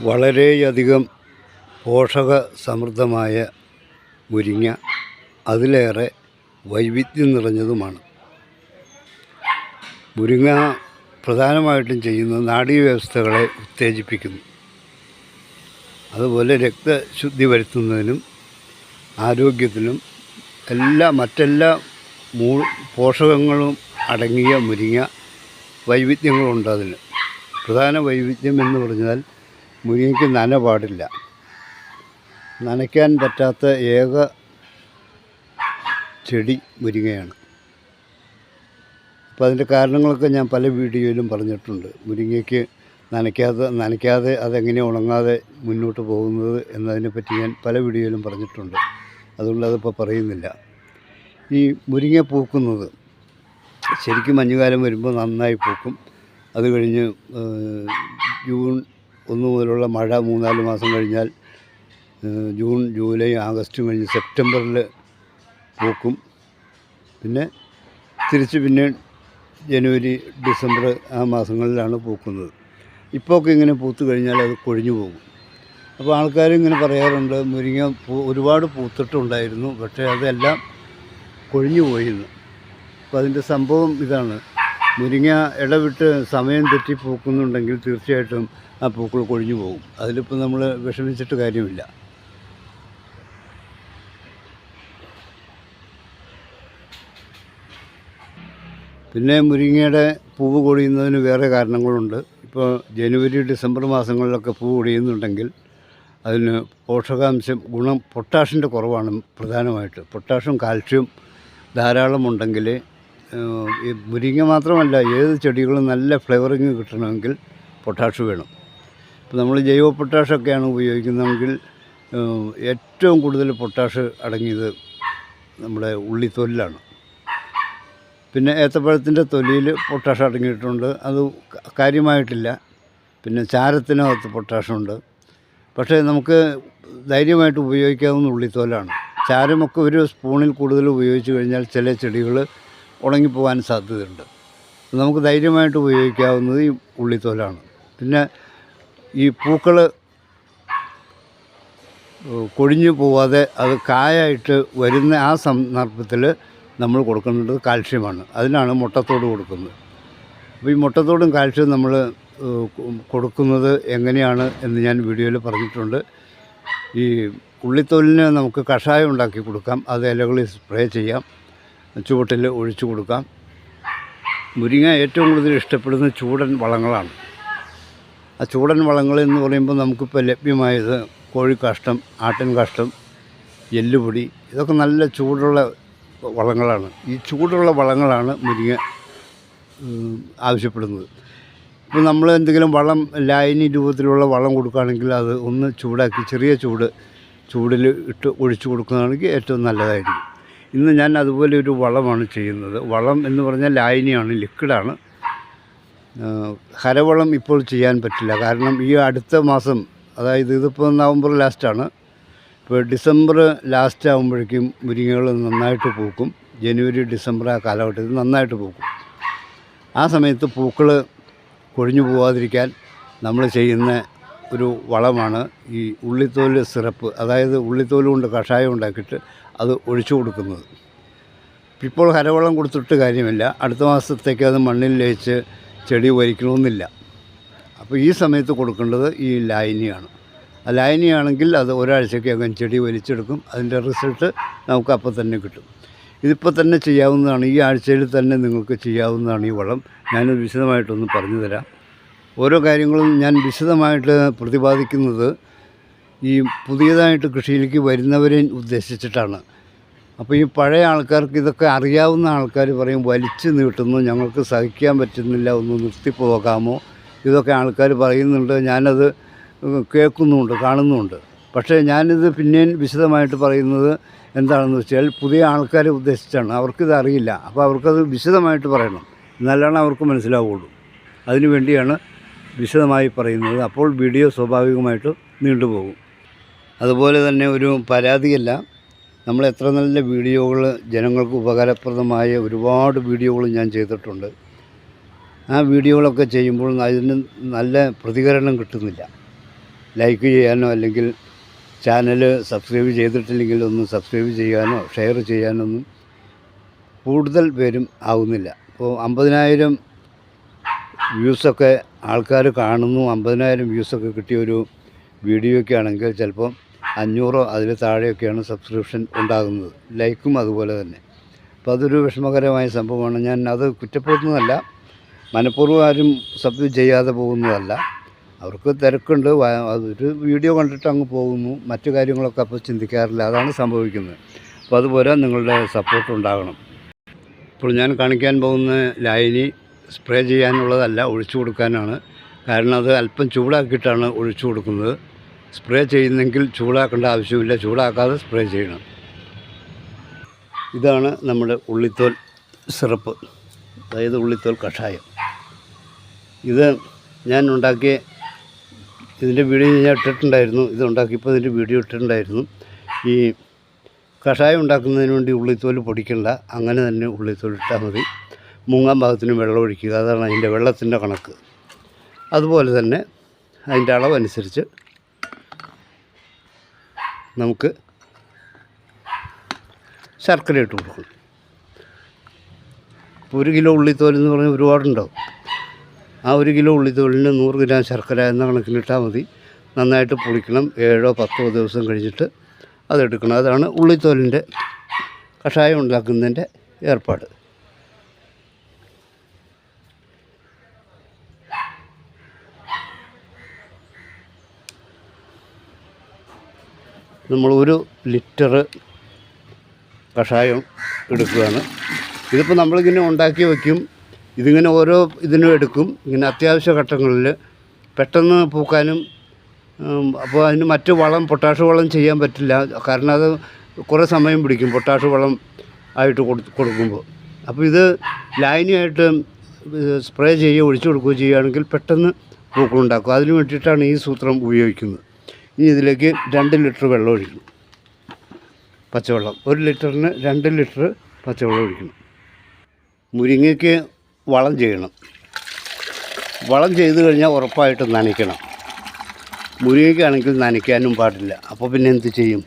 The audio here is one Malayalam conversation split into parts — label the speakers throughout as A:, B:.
A: വളരെയധികം പോഷക സമൃദ്ധമായ മുരിങ്ങ അതിലേറെ വൈവിധ്യം നിറഞ്ഞതുമാണ്. മുരിങ്ങ പ്രധാനമായിട്ടും ചെയ്യുന്നത് നാഡീവ്യവസ്ഥകളെ ഉത്തേജിപ്പിക്കുന്നു. അതുപോലെ രക്തശുദ്ധി വരുത്തുന്നതിനും ആരോഗ്യത്തിനും എല്ലാ മറ്റെല്ലാ മൂ പോഷകങ്ങളും അടങ്ങിയ മുരിങ്ങ വൈവിധ്യങ്ങളുണ്ട് അതിന്. പ്രധാന വൈവിധ്യം എന്ന് പറഞ്ഞാൽ മുരിങ്ങയ്ക്ക് നന പാടില്ല. നനയ്ക്കാൻ പറ്റാത്ത ഏക ചെടി മുരിങ്ങയാണ്. അപ്പോൾ അതിന്റെ കാരണങ്ങളൊക്കെ ഞാൻ പല വീഡിയോയിലും പറഞ്ഞിട്ടുണ്ട്. മുരിങ്ങയ്ക്ക് നനയ്ക്കാതെ നനയ്ക്കാതെ അതെങ്ങനെ ഉണങ്ങാതെ മുന്നോട്ട് പോകുന്നത് എന്നതിനെ പറ്റി ഞാൻ പല വീഡിയോയിലും പറഞ്ഞിട്ടുണ്ട്. അതുകൊണ്ട് അതിപ്പോൾ പറയുന്നില്ല. ഈ മുരിങ്ങ പൂക്കുന്നത് ശരിക്കും മഞ്ഞുകാലം വരുമ്പോൾ നന്നായി പൂക്കും. അത് കഴിഞ്ഞ് ജൂൺ ഒന്ന് മുതലുള്ള മഴ മൂന്നാൽ മാസം കഴിഞ്ഞാൽ ജൂൺ ജൂലൈ ആഗസ്റ്റ് കഴിഞ്ഞ് സെപ്റ്റംബറിൽ പൂക്കും. പിന്നെ തിരിച്ച് പിന്നെ ജനുവരി ഡിസംബർ ആ മാസങ്ങളിലാണ് പൂക്കുന്നത്. ഇപ്പോൾ ഒക്കെ ഇങ്ങനെ പൂത്ത് കഴിഞ്ഞാൽ അത് കൊഴിഞ്ഞു പോകും. അപ്പോൾ ആൾക്കാർ ഇങ്ങനെ പറയാറുണ്ട് മുരിങ്ങ പൂ ഒരുപാട് പൂത്തിട്ടുണ്ടായിരുന്നു പക്ഷേ അതെല്ലാം കൊഴിഞ്ഞു പോയിരുന്നു അപ്പോൾ അതിന്റെ സംഭവം ഇതാണ്. മുരിങ്ങ ഇടവിട്ട് സമയം തെറ്റി പൂക്കുന്നുണ്ടെങ്കിൽ തീർച്ചയായിട്ടും ആ പൂക്കൾ കൊഴിഞ്ഞു പോകും. അതിലിപ്പോൾ നമ്മൾ വിഷമിച്ചിട്ട് കാര്യമില്ല. പിന്നെ മുരിങ്ങയുടെ പൂവ് കൊഴിയുന്നതിന് വേറെ കാരണങ്ങളുണ്ട്. ഇപ്പോൾ ജനുവരി ഡിസംബർ മാസങ്ങളിലൊക്കെ പൂവ് കൊടിയുന്നുണ്ടെങ്കിൽ അതിന് പോഷകാംശം ഗുണം പൊട്ടാഷിന്റെ കുറവാണ് പ്രധാനമായിട്ട്. പൊട്ടാഷും കാൽഷ്യം ധാരാളം ഉണ്ടെങ്കിൽ മുരിങ്ങ മാത്രമല്ല ഏത് ചെടികളും നല്ല ഫ്ലേവറിങ് കിട്ടണമെങ്കിൽ പൊട്ടാഷ് വേണം. ഇപ്പോൾ നമ്മൾ ജൈവ പൊട്ടാഷൊക്കെയാണ് ഉപയോഗിക്കുന്നതെങ്കിൽ ഏറ്റവും കൂടുതൽ പൊട്ടാഷ് അടങ്ങിയത് നമ്മുടെ ഉള്ളിത്തൊലിലാണ്. പിന്നെ ഏത്തപ്പഴത്തിന്റെ തൊലിയിൽ പൊട്ടാഷ് അടങ്ങിയിട്ടുണ്ട്. അത് കാര്യമായിട്ടില്ല. പിന്നെ ചാരത്തിനകത്ത് പൊട്ടാഷുണ്ട് പക്ഷേ നമുക്ക് ധൈര്യമായിട്ട് ഉപയോഗിക്കാവുന്ന ഉള്ളിത്തോലാണ്. ചാരമൊക്കെ ഒരു സ്പൂണിൽ കൂടുതൽ ഉപയോഗിച്ച് കഴിഞ്ഞാൽ ചില ചെടികൾ ഉണങ്ങിപ്പോകാൻ സാധ്യതയുണ്ട്. നമുക്ക് ധൈര്യമായിട്ട് ഉപയോഗിക്കാവുന്നത് ഈ ഉള്ളിത്തോലാണ്. പിന്നെ ഈ പൂക്കൾ കൊഴിഞ്ഞു പോവാതെ അത് കായായിട്ട് വരുന്ന ആ സന്ദർഭത്തിൽ നമ്മൾ കൊടുക്കുന്നത് കാൽഷ്യമാണ്. അതിനാണ് മുട്ടത്തോട് കൊടുക്കുന്നത്. അപ്പോൾ ഈ മുട്ടത്തോടും കാൽഷ്യം നമ്മൾ കൊടുക്കുന്നത് എങ്ങനെയാണ് എന്ന് ഞാൻ വീഡിയോയിൽ പറഞ്ഞിട്ടുണ്ട്. ഈ ഉള്ളിത്തോലിന് നമുക്ക് കഷായം ഉണ്ടാക്കി കൊടുക്കാം. അത് ഇലകളിൽ സ്പ്രേ ചെയ്യാം. ചുവട്ടിൽ ഒഴിച്ചു കൊടുക്കാം. മുരിങ്ങ ഏറ്റവും കൂടുതൽ ഇഷ്ടപ്പെടുന്ന ചൂടൻ വളങ്ങളാണ്. ആ ചൂടൻ വളങ്ങൾ എന്ന് പറയുമ്പോൾ നമുക്കിപ്പോൾ ലഭ്യമായത് കോഴിക്കാഷ്ടം ആട്ടിൻ കാഷ്ടം എല്ലുപൊടി ഇതൊക്കെ നല്ല ചൂടുള്ള വളങ്ങളാണ്. ഈ ചൂടുള്ള വളങ്ങളാണ് മുരിങ്ങ ആവശ്യപ്പെടുന്നത്. ഇപ്പോൾ നമ്മൾ എന്തെങ്കിലും വളം ലായനി രൂപത്തിലുള്ള വളം കൊടുക്കുകയാണെങ്കിൽ അത് ഒന്ന് ചൂടാക്കി ചെറിയ ചൂട് ചൂടിൽ ഇട്ട് ഒഴിച്ചു കൊടുക്കുന്നതാണെങ്കിൽ ഏറ്റവും നല്ലതായിരിക്കും. ഇന്ന് ഞാൻ അതുപോലെ ഒരു വളമാണ് ചെയ്യുന്നത്. വളം എന്ന് പറഞ്ഞാൽ ലായനിയാണ് ലിക്വിഡാണ്. ഹരവളം ഇപ്പോൾ ചെയ്യാൻ പറ്റില്ല. കാരണം ഈ അടുത്ത മാസം അതായത് ഇതിപ്പോൾ നവംബർ ലാസ്റ്റാണ്. ഇപ്പോൾ ഡിസംബർ ലാസ്റ്റ് ആകുമ്പോഴേക്കും മുരിങ്ങകൾ നന്നായിട്ട് പൂക്കും. ജനുവരി ഡിസംബർ ആ കാലഘട്ടത്തിൽ നന്നായിട്ട് പൂക്കും. ആ സമയത്ത് പൂക്കൾ കൊഴിഞ്ഞു പോവാതിരിക്കാൻ നമ്മൾ ചെയ്യുന്ന ഒരു വളമാണ് ഈ ഉള്ളിത്തോൽ സിറപ്പ്. അതായത് ഉള്ളിത്തോൽ കൊണ്ട് കഷായം ഉണ്ടാക്കിയിട്ട് അത് ഒഴിച്ചു കൊടുക്കുന്നത്. ഇപ്പോൾ ഹരവളം കൊടുത്തിട്ട് കാര്യമില്ല. അടുത്ത മാസത്തേക്ക് അത് മണ്ണിൽ ലയിച്ച് ചെടി വരിക്കണമെന്നില്ല. അപ്പോൾ ഈ സമയത്ത് കൊടുക്കേണ്ടത് ഈ ലായനിയാണ്. ആ ലായനിയാണെങ്കിൽ അത് ഒരാഴ്ചക്കകം ചെടി വലിച്ചെടുക്കും അതിന്റെ റിസൾട്ട് നമുക്ക് അപ്പോൾ തന്നെ കിട്ടും. ഇതിപ്പോൾ തന്നെ ചെയ്യാവുന്നതാണ് ഈ ആഴ്ചയിൽ തന്നെ നിങ്ങൾക്ക് ചെയ്യാവുന്നതാണ് ഈ വളം. ഞാൻ വിശദമായിട്ടൊന്ന് പറഞ്ഞു തരാം ഓരോ കാര്യങ്ങളും ഞാൻ വിശദമായിട്ട് പ്രതിപാദിക്കുന്നത് ഈ പുതിയതായിട്ട് കൃഷിയിലേക്ക് വരുന്നവരെ ഉദ്ദേശിച്ചിട്ടാണ്. അപ്പോൾ ഈ പഴയ ആൾക്കാർക്ക് ഇതൊക്കെ അറിയാവുന്ന ആൾക്കാർ പറയും വലിച്ചു നീട്ടുന്നു ഞങ്ങൾക്ക് സഹിക്കാൻ പറ്റുന്നില്ല ഒന്ന് നിർത്തിപ്പോകാമോ ഇതൊക്കെ ആൾക്കാർ പറയുന്നുണ്ട്. ഞാനത് കേൾക്കുന്നുമുണ്ട് കാണുന്നുമുണ്ട് പക്ഷേ ഞാനിത് പിന്നെയും വിശദമായിട്ട് പറയുന്നത് എന്താണെന്ന് വെച്ചാൽ പുതിയ ആൾക്കാരെ ഉദ്ദേശിച്ചാണ്. അവർക്കിത് അറിയില്ല. അപ്പോൾ അവർക്കത് വിശദമായിട്ട് പറയണം. എന്നാലാണ് അവർക്ക് മനസ്സിലാവുള്ളൂ. അതിനു വേണ്ടിയാണ് വിശദമായി പറയുന്നത്. അപ്പോൾ വീഡിയോ സ്വാഭാവികമായിട്ട് നീണ്ടുപോകും. അതുപോലെ തന്നെ ഒരു പരാതിയല്ല. നമ്മൾ എത്ര നല്ല വീഡിയോകൾ ജനങ്ങൾക്ക് ഉപകാരപ്രദമായ ഒരുപാട് വീഡിയോകൾ ഞാൻ ചെയ്തിട്ടുണ്ട്. ആ വീഡിയോകളൊക്കെ ചെയ്യുമ്പോൾ അതിന് നല്ല പ്രതികരണം കിട്ടുന്നില്ല. ലൈക്ക് ചെയ്യാനോ അല്ലെങ്കിൽ ചാനൽ സബ്സ്ക്രൈബ് ചെയ്തിട്ടില്ലെങ്കിൽ ഒന്ന് സബ്സ്ക്രൈബ് ചെയ്യാനോ ഷെയർ ചെയ്യാനോ ഒന്നും കൂടുതൽ പേരും ആവുന്നില്ല. അപ്പോൾ അമ്പതിനായിരം വ്യൂസൊക്കെ ആൾക്കാർ കാണുന്നു. അമ്പതിനായിരം വ്യൂസൊക്കെ കിട്ടിയ ഒരു വീഡിയോയൊക്കെ ആണെങ്കിൽ ചിലപ്പോൾ അഞ്ഞൂറോ അതിൽ താഴെയൊക്കെയാണ് സബ്സ്ക്രിപ്ഷൻ ഉണ്ടാകുന്നത്. ലൈക്കും അതുപോലെ തന്നെ. അപ്പോൾ അതൊരു വിഷമകരമായ സംഭവമാണ്. ഞാൻ അത് കുറ്റപ്പെടുത്തുന്നതല്ല. മനഃപൂർവം ആരും സബ് ചെയ്യാതെ പോകുന്നതല്ല. അവർക്ക് തിരക്കുണ്ട്. അതൊരു വീഡിയോ കണ്ടിട്ട് അങ്ങ് പോകുന്നു. മറ്റു കാര്യങ്ങളൊക്കെ അപ്പോൾ ചിന്തിക്കാറില്ല. അതാണ് സംഭവിക്കുന്നത്. അപ്പോൾ അതുപോലെ നിങ്ങളുടെ സപ്പോർട്ട് ഉണ്ടാകണം. ഇപ്പോൾ ഞാൻ കാണിക്കാൻ പോകുന്ന ലൈനി സ്പ്രേ ചെയ്യാനുള്ളതല്ല ഒഴിച്ചു കൊടുക്കാനാണ്. കാരണം അത് അല്പം ചൂടാക്കിയിട്ടാണ് ഒഴിച്ചു കൊടുക്കുന്നത്. സ്പ്രേ ചെയ്യുന്നെങ്കിൽ ചൂടാക്കേണ്ട ആവശ്യമില്ല. ചൂടാക്കാതെ സ്പ്രേ ചെയ്യണം. ഇതാണ് നമ്മുടെ ഉള്ളിത്തോൽ സിറപ്പ്. അതായത് ഉള്ളിത്തോൽ കഷായം. ഇത് ഞാൻ ഉണ്ടാക്കിയ ഇതിന്റെ വീഡിയോ ഞാൻ ഇട്ടിട്ടുണ്ടായിരുന്നു. ഇത് ഉണ്ടാക്കിയപ്പോൾ ഇതിന്റെ വീഡിയോ ഇട്ടിട്ടുണ്ടായിരുന്നു. ഈ കഷായം ഉണ്ടാക്കുന്നതിന് വേണ്ടി ഉള്ളിത്തോൽ പൊടിക്കണ്ട. അങ്ങനെ തന്നെ ഉള്ളിത്തോൽ ഇട്ടാൽ മതി. മുങ്ങാൻ ഭാഗത്തിന് വെള്ളം ഒഴിക്കുക. അതാണ് അതിന്റെ വെള്ളത്തിന്റെ കണക്ക്. അതുപോലെ തന്നെ അതിന്റെ അളവനുസരിച്ച് നമുക്ക് ശർക്കര ഇട്ട് കൊടുക്കണം. ഒരു കിലോ ഉള്ളിത്തോൽ എന്ന് പറഞ്ഞാൽ ഒരുപാടുണ്ടാവും. ആ ഒരു കിലോ ഉള്ളിത്തോലിന് നൂറ് ഗ്രാം ശർക്കര എന്ന കണക്കിലിട്ടാൽ മതി. നന്നായിട്ട് പൊളിക്കണം. ഏഴോ പത്തോ ദിവസം കഴിഞ്ഞിട്ട് അതെടുക്കണം. അതാണ് ഉള്ളിത്തോലിന്റെ കഷായം ഉണ്ടാക്കുന്നതിന്റെ ഏർപ്പാട്. നമ്മൾ ഒരു ലിറ്റർ കഷായം എടുക്കുകയാണ്. ഇതിപ്പോൾ നമ്മളിങ്ങനെ ഉണ്ടാക്കി വയ്ക്കും ഇതിങ്ങനെ ഓരോ ഇതിനും എടുക്കും. ഇങ്ങനെ അത്യാവശ്യ ഘട്ടങ്ങളിൽ പെട്ടെന്ന് പൂക്കാനും അപ്പോൾ അതിന് മറ്റു വളം പൊട്ടാഷ് വളം ചെയ്യാൻ പറ്റില്ല. കാരണം അത് കുറേ സമയം പിടിക്കും പൊട്ടാഷ് വളം ആയിട്ട് കൊടു കൊടുക്കുമ്പോൾ. അപ്പോൾ ഇത് ലൈനായിട്ട് സ്പ്രേ ചെയ്യുകയോ ഒഴിച്ചു കൊടുക്കുകയോ ചെയ്യുകയാണെങ്കിൽ പെട്ടെന്ന് പൂക്കളുണ്ടാക്കും. അതിന് വേണ്ടിയിട്ടാണ് ഈ സൂത്രം ഉപയോഗിക്കുന്നത്. ഇനി ഇതിലേക്ക് രണ്ട് ലിറ്റർ വെള്ളം ഒഴിക്കണം. പച്ചവെള്ളം. ഒരു ലിറ്ററിന് രണ്ട് ലിറ്റർ പച്ചവെള്ളം ഒഴിക്കണം. മുരിങ്ങയ്ക്ക് വളം ചെയ്യണം. വളം ചെയ്ത് കഴിഞ്ഞാൽ ഉറപ്പായിട്ട് നനയ്ക്കണം. മുരിങ്ങയ്ക്കാണെങ്കിൽ നനയ്ക്കാനും പാടില്ല. അപ്പോൾ പിന്നെ എന്ത് ചെയ്യും?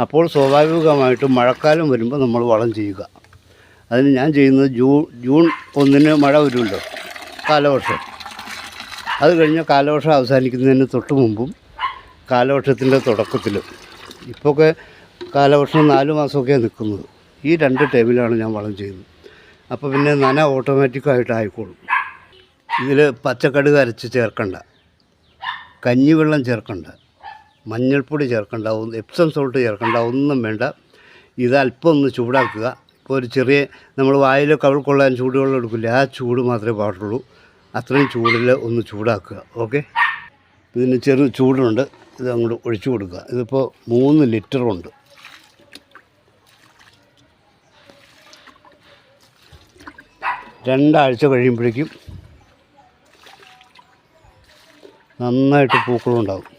A: അപ്പോൾ സ്വാഭാവികമായിട്ടും മഴക്കാലം വരുമ്പോൾ നമ്മൾ വളം ചെയ്യുക. അതിന് ഞാൻ ചെയ്യുന്നത് ജൂൺ ജൂൺ ഒന്നിന് മഴ വരുമല്ലോ കാലവർഷം. അത് കഴിഞ്ഞാൽ കാലവർഷം അവസാനിക്കുന്നതിന് തൊട്ട് മുമ്പും കാലവർഷത്തിന്റെ തുടക്കത്തിലും ഇപ്പോഴൊക്കെ കാലവർഷം നാല് മാസമൊക്കെ നിൽക്കുന്നത്. ഈ രണ്ട് ടൈമിലാണ് ഞാൻ വളം ചെയ്യുന്നത്. അപ്പോൾ പിന്നെ നന ഓട്ടോമാറ്റിക്കായിട്ട് ആയിക്കോളും. ഇതിൽ പച്ചക്കടുക് അരച്ച് ചേർക്കണ്ട. കഞ്ഞിവെള്ളം ചേർക്കണ്ട. മഞ്ഞൾപ്പൊടി ചേർക്കണ്ട. ഒന്ന് എപ്സം സോൾട്ട് ചേർക്കണ്ട. ഒന്നും വേണ്ട. ഇത് അല്പം ഒന്ന് ചൂടാക്കുക. ഇപ്പോൾ ഒരു ചെറിയ നമ്മൾ വായിൽ കവിൾ കൊള്ളാൻ ചൂടുവെള്ളം എടുക്കില്ല? ആ ചൂട് മാത്രമേ പാടുള്ളൂ. അത്രയും ചൂടിൽ ഒന്ന് ചൂടാക്കുക. ഓക്കെ? ഇതിന് ചെറു ചൂടുണ്ട്. ഇത് അങ്ങോട്ട് ഒഴിച്ചു കൊടുക്കുക. ഇതിപ്പോൾ മൂന്ന് ലിറ്ററുണ്ട് രണ്ടാഴ്ച കഴിയുമ്പോഴേക്കും നന്നായിട്ട് പൂക്കളുണ്ടാകും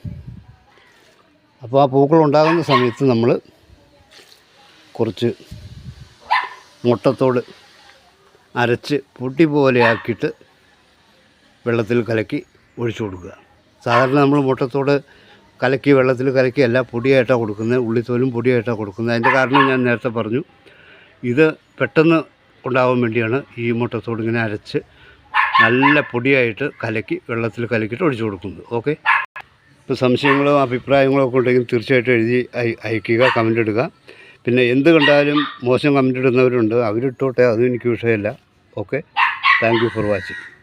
A: അപ്പോൾ ആ പൂക്കളുണ്ടാകുന്ന സമയത്ത് നമ്മൾ കുറച്ച് മുട്ടത്തോട് അരച്ച് പൊട്ടി പോലെയാക്കിയിട്ട് വെള്ളത്തിൽ കലക്കി ഒഴിച്ചു കൊടുക്കുക. സാധാരണ നമ്മൾ മുട്ടത്തോട് കലക്കി വെള്ളത്തിൽ കലക്കി അല്ല പൊടിയായിട്ടാണ് കൊടുക്കുന്നത്. ഉള്ളിത്തോലും പൊടിയായിട്ടാണ് കൊടുക്കുന്നത്. അതിന്റെ കാരണം ഞാൻ നേരത്തെ പറഞ്ഞു. ഇത് പെട്ടെന്ന് ഉണ്ടാവാൻ വേണ്ടിയാണ് ഈ മുട്ടത്തോട് ഇങ്ങനെ അരച്ച് നല്ല പൊടിയായിട്ട് കലക്കി വെള്ളത്തിൽ കലക്കിയിട്ട് ഒഴിച്ചു കൊടുക്കുന്നത്. ഓക്കെ? ഇപ്പോൾ സംശയങ്ങളോ അഭിപ്രായങ്ങളോ ഒക്കെ ഉണ്ടെങ്കിൽ തീർച്ചയായിട്ടും എഴുതി അയ- അയക്കുക കമന്റ് ഇടുക. പിന്നെ എന്ത് കണ്ടാലും മോശം കമന്റ് ഇടുന്നവരുണ്ട്. അവരിട്ടോട്ടെ അതും എനിക്ക് വിഷയമല്ല. ഓക്കെ? Thank for watching.